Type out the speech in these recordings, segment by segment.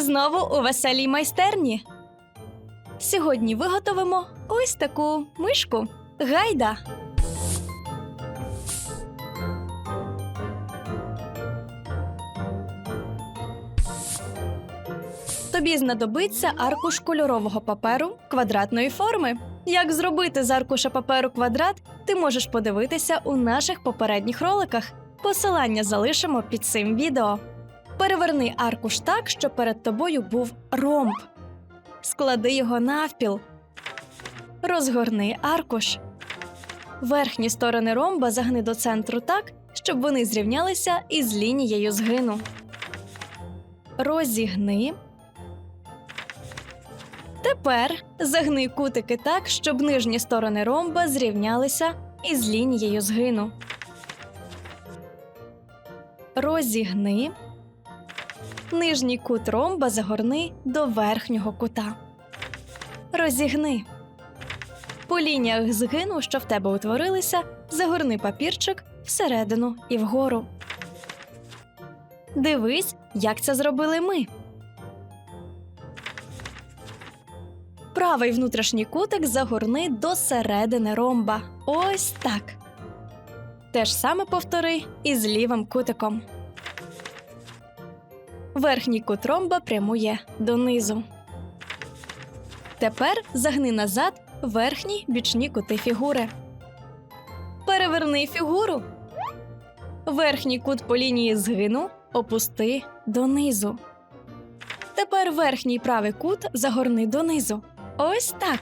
знову у веселій майстерні. Сьогодні виготовимо ось таку мишку. Гайда. Тобі знадобиться аркуш кольорового паперу квадратної форми. Як зробити з аркуша паперу квадрат, ти можеш подивитися у наших попередніх роликах. Посилання залишимо під цим відео. Переверни аркуш так, щоб перед тобою був ромб. Склади його навпіл. Розгорни аркуш. Верхні сторони ромба загни до центру так, щоб вони зрівнялися із лінією згину. Розігни. Тепер загни кутики так, щоб нижні сторони ромба зрівнялися із лінією згину. Розігни. Нижній кут ромба загорни до верхнього кута. Розігни. По лініях згину, що в тебе утворилися, загорни папірчик всередину і вгору. Дивись, як це зробили ми. Правий внутрішній кутик загорни до середини ромба. Ось так. Те ж саме повтори і з лівим кутиком. Верхній кут прямує донизу. Тепер загни назад верхні бічні кути фігури. Переверни фігуру. Верхній кут по лінії згину опусти донизу. Тепер верхній правий кут загорни донизу. Ось так.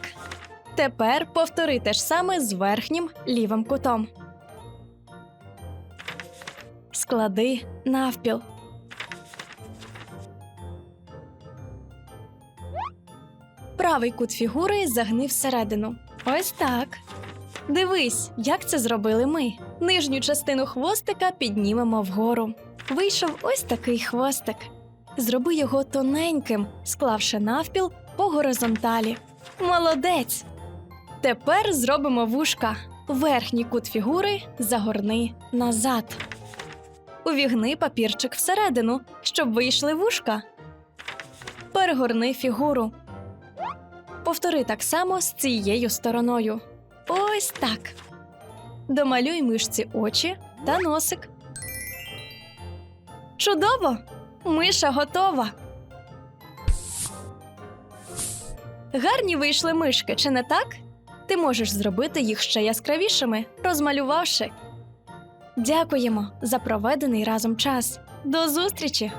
Тепер повтори те ж саме з верхнім лівим кутом. Склади навпіл. Правий кут фігури загни всередину. Ось так. Дивись, як це зробили ми. Нижню частину хвостика піднімемо вгору. Вийшов ось такий хвостик. Зроби його тоненьким, склавши навпіл по горизонталі. Молодець! Тепер зробимо вушка. Верхній кут фігури загорни назад. Увігни папірчик всередину, щоб вийшли вушка. Перегорни фігуру. Повтори так само з цією стороною. Ось так. Домалюй мишці очі та носик. Чудово! Миша готова. Гарні вийшли мишки, чи не так? Ти можеш зробити їх ще яскравішими, розмалювавши. Дякуємо за проведений разом час. До зустрічі!